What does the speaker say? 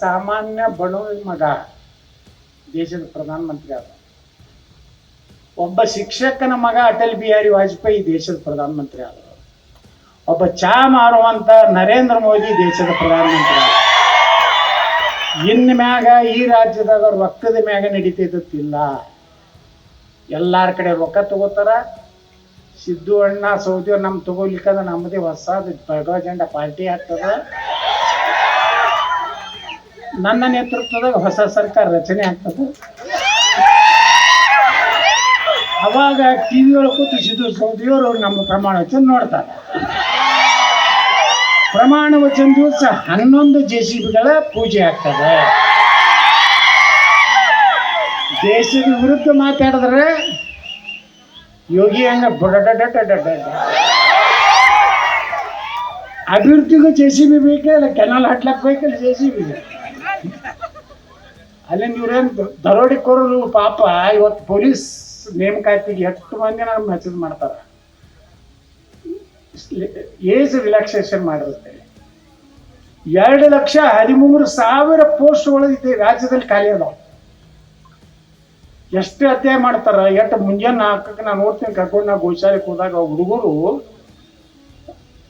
ಸಾಮಾನ್ಯ ಬಡವನ ಮಗ. ದೇಶದ ಪ್ರಧಾನಮಂತ್ರಿ ಆದ. ಒಬ್ಬ ಶಿಕ್ಷಕನ ಮಗ ಅಟಲ್ ಬಿಹಾರಿ ವಾಜಪೇಯಿ ದೇಶದ ಪ್ರಧಾನಮಂತ್ರಿ ಆದ. ಒಬ್ಬ ಚಾ ಮಾರುವಂತ ನರೇಂದ್ರ ಮೋದಿ ದೇಶದ ಪ್ರಧಾನಮಂತ್ರಿ ಆದ. ಇನ್ ಮ್ಯಾಗ ಈ ರಾಜ್ಯದಾಗ ರೊಕ್ಕದ ಮ್ಯಾಗ ನಡೀತಿದ್ದಿಲ್ಲ ಎಲ್ಲಾರ ಕಡೆ ರೊಕ್ಕ ತಗೋತಾರ. ಸಿದ್ದು ಅಣ್ಣ ಸೌದಿ ನಮ್ಮ ತಗೋಲಿಕ್ಕಂದ್ರೆ ನಮ್ಮದೇ ಹೊಸದು ಬೆಳಗಾವಿ ಜೆಂಡ ಪಾರ್ಟಿ ಆಗ್ತದ. ನನ್ನ ನೇತೃತ್ವದಾಗ ಹೊಸ ಸರ್ಕಾರ ರಚನೆ ಆಗ್ತದೆ. ಅವಾಗ ಟಿವಿ ಒಳಗೆ ಕೂತು ಸಿದ್ದು ಸೌದಿಯವರು ನಮ್ಮ ಪ್ರಮಾಣ ವಚನ ನೋಡ್ತಾರೆ. ಪ್ರಮಾಣ ವಚನ ದಿವಸ ಹನ್ನೊಂದು ಜೆ ಸಿ ಬಿಗಳ ಪೂಜೆ ಆಗ್ತದೆ. ದೇಶದ ವಿರುದ್ಧ ಮಾತಾಡಿದ್ರೆ ಯೋಗಿ ಹಂಗ ಅಭಿವೃದ್ಧಿಗೂ ಜೆ ಸಿ ಬಿ ಬೇಕೇ ಇಲ್ಲ, ಕೆನಾಲ್ ಹಾಕ್ಲಕ್ಕೆ ಬೇಕಲ್ಲ ಜೆ ಸಿ ಬಿ ಅಲ್ಲಿ ನೀವ್ರೇನು ದರೋಡಿಕೋರರು ಪಾಪ ಇವತ್ತು ಪೊಲೀಸ್ ನೇಮಕಾತಿಗೆ ಎಷ್ಟು ಮಂದಿ ನಾವು ಮೆಸೇಜ್ ಮಾಡ್ತಾರೆ? ಏಜ್ ರಿಲ್ಯಾಕ್ಸೇಷನ್ ಮಾಡಿರುತ್ತೆ. ಎರಡು ಲಕ್ಷ ಹದಿಮೂರು ಸಾವಿರ ಪೋಸ್ಟ್ಗಳು ಇದೆ ರಾಜ್ಯದಲ್ಲಿ ಖಾಲಿ ಅದಾವ. ಎಷ್ಟು ಅಧ್ಯಾಯ ಮಾಡ್ತಾರ, ಎಷ್ಟು ಮುಂಜಾನೆ ನಾಲ್ಕಕ್ಕೆ ನಾನು ನೋಡ್ತೀನಿ ಕರ್ಕೊಂಡು ನಾವು ಗೋಶಾಲೆಗೆ ಹೋದಾಗ ಹುಡುಗರು